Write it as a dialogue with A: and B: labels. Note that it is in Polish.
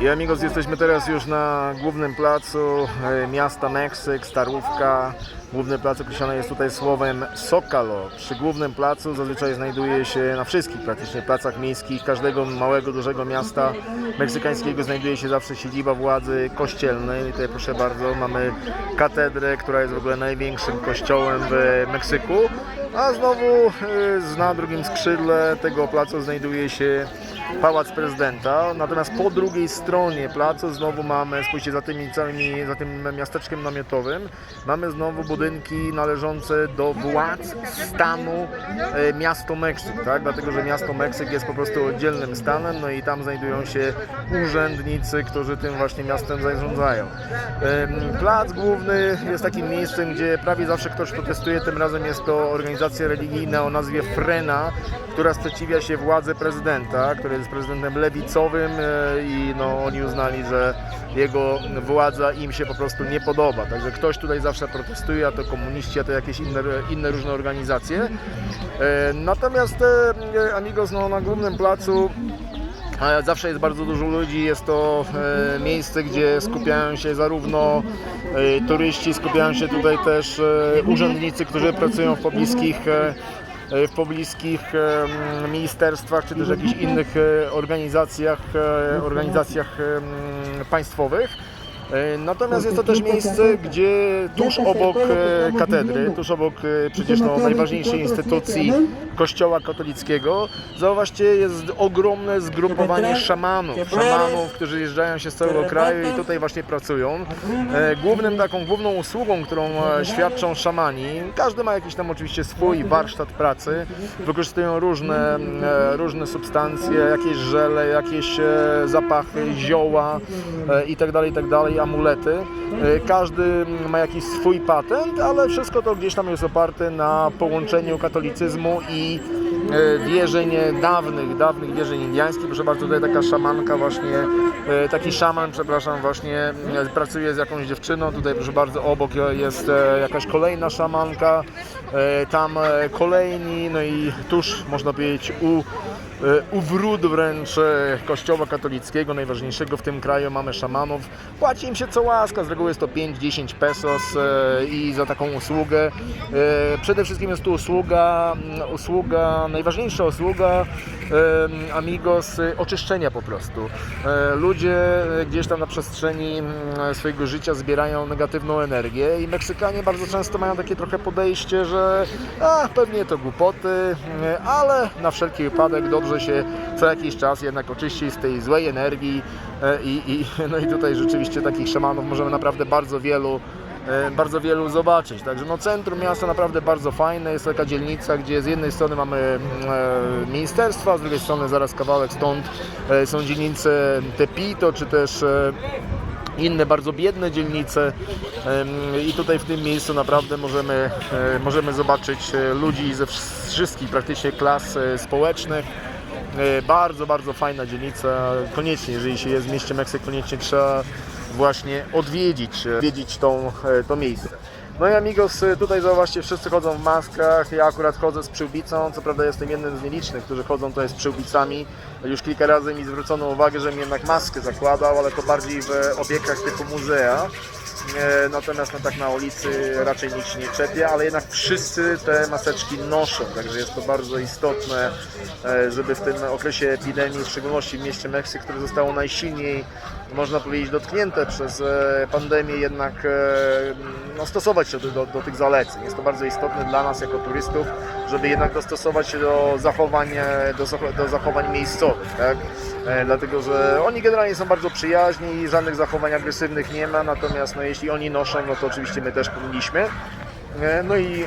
A: I amigos, jesteśmy teraz już na głównym placu e, miasta Meksyk, Starówka. Główny plac określony jest tutaj słowem Sokalo. Przy głównym placu zazwyczaj znajduje się na wszystkich praktycznie placach miejskich każdego małego, dużego miasta meksykańskiego znajduje się zawsze siedziba władzy kościelnej. I tutaj proszę bardzo, mamy katedrę, która jest w ogóle największym kościołem w Meksyku. A znowu e, na drugim skrzydle tego placu znajduje się Pałac Prezydenta. Natomiast po drugiej stronie placu znowu mamy, spójrzcie za tymi całymi, za tym miasteczkiem namiotowym, mamy znowu budynki należące do władz stanu e, miasto Meksyk, tak? Dlatego, że miasto Meksyk jest po prostu oddzielnym stanem, no i tam znajdują się urzędnicy, którzy tym właśnie miastem zarządzają. Em, Plac główny jest takim miejscem, gdzie prawie zawsze ktoś protestuje, tym razem jest to organizacja religijna o nazwie Frena, która sprzeciwia się władzy prezydenta, który jest prezydentem lewicowym e, i no, oni uznali, że jego władza im się po prostu nie podoba. Także ktoś tutaj zawsze protestuje, a to komuniści, a to jakieś inne, inne różne organizacje. E, Natomiast e, amigos, no, na głównym placu Zawsze jest bardzo dużo ludzi, jest to miejsce, gdzie skupiają się zarówno turyści, skupiają się tutaj też urzędnicy, którzy pracują w pobliskich, w pobliskich e, ministerstwach czy też jakichś innych e, organizacjach, e, organizacjach e, państwowych. E, Natomiast jest to też miejsce, gdzie tuż obok e, katedry, tuż obok e, przecież no, najważniejszej instytucji Kościoła katolickiego, zauważcie, jest ogromne zgrupowanie szamanów, szamanów, którzy jeżdżają się z całego kraju i tutaj właśnie pracują. E, Głównym taką główną usługą, którą e, świadczą szamani, każdy ma jakiś tam oczywiście swój warsztat pracy, wykorzystują różne, e, różne substancje, jakieś żele, jakieś e, zapachy, zioła e, i tak amulety. E, Każdy ma jakiś swój patent, ale wszystko to gdzieś tam jest oparte na połączeniu katolicyzmu i e, wierzeń dawnych, dawnych wierzeń indiańskich. Proszę bardzo, tutaj taka szamanka właśnie, e, taki szaman, przepraszam, właśnie pracuje z jakąś dziewczyną. Tutaj proszę bardzo, obok jest jakaś kolejna szamanka, tam kolejni, no i tuż można powiedzieć u e, u wrót wręcz e, kościoła katolickiego, najważniejszego w tym kraju, mamy szamanów. Płaci im się co łaska, z reguły jest to 5-10 pesos e, i za taką usługę. Przede wszystkim jest tu usługa, mm, usługa, najważniejsza usługa amigos, oczyszczenia po prostu. Ludzie gdzieś tam na przestrzeni mm, swojego życia zbierają negatywną energię i Meksykanie bardzo często mają takie trochę podejście, że a, pewnie to głupoty, mm, ale na wszelki wypadek dobrze się co jakiś czas jednak oczyścić z tej złej energii e, i, i, no i tutaj rzeczywiście takich szamanów możemy naprawdę bardzo wielu e, bardzo wielu zobaczyć. Także no centrum miasta naprawdę bardzo fajne, jest taka dzielnica, gdzie z jednej strony mamy e, ministerstwa, z drugiej strony zaraz kawałek stąd są dzielnice Tepito, czy też inne bardzo biedne dzielnice i tutaj w tym miejscu naprawdę możemy, możemy zobaczyć ludzi ze wsz- wszystkich praktycznie klas społecznych. E, Bardzo, bardzo fajna dzielnica. Koniecznie, jeżeli się jest w mieście Meksyk, koniecznie trzeba właśnie odwiedzić, e, odwiedzić tą, e, to miejsce. No i amigos, tutaj zauważcie, wszyscy chodzą w maskach, ja akurat chodzę z przyłbicą, co prawda jestem jednym z nielicznych, którzy chodzą tutaj z przyłbicami. Już kilka razy mi zwrócono uwagę, żebym jednak maskę zakładał, ale to bardziej w obiektach typu muzea. Natomiast no, tak na ulicy raczej nikt się nie czepia, ale jednak wszyscy te maseczki noszą, także jest to bardzo istotne, e, żeby w tym okresie epidemii, w szczególności w mieście Meksyk, które zostało najsilniej, można powiedzieć, dotknięte przez e, pandemię, jednak e, no, stosować się do, do, do tych zaleceń. Jest to bardzo istotne dla nas jako turystów, żeby jednak dostosować się do zachowań, do, do zachowań miejscowych, tak? Dlatego że oni generalnie są bardzo przyjaźni, żadnych zachowań agresywnych nie ma, natomiast no, jeśli oni noszą, no to oczywiście my też powinniśmy. E, No i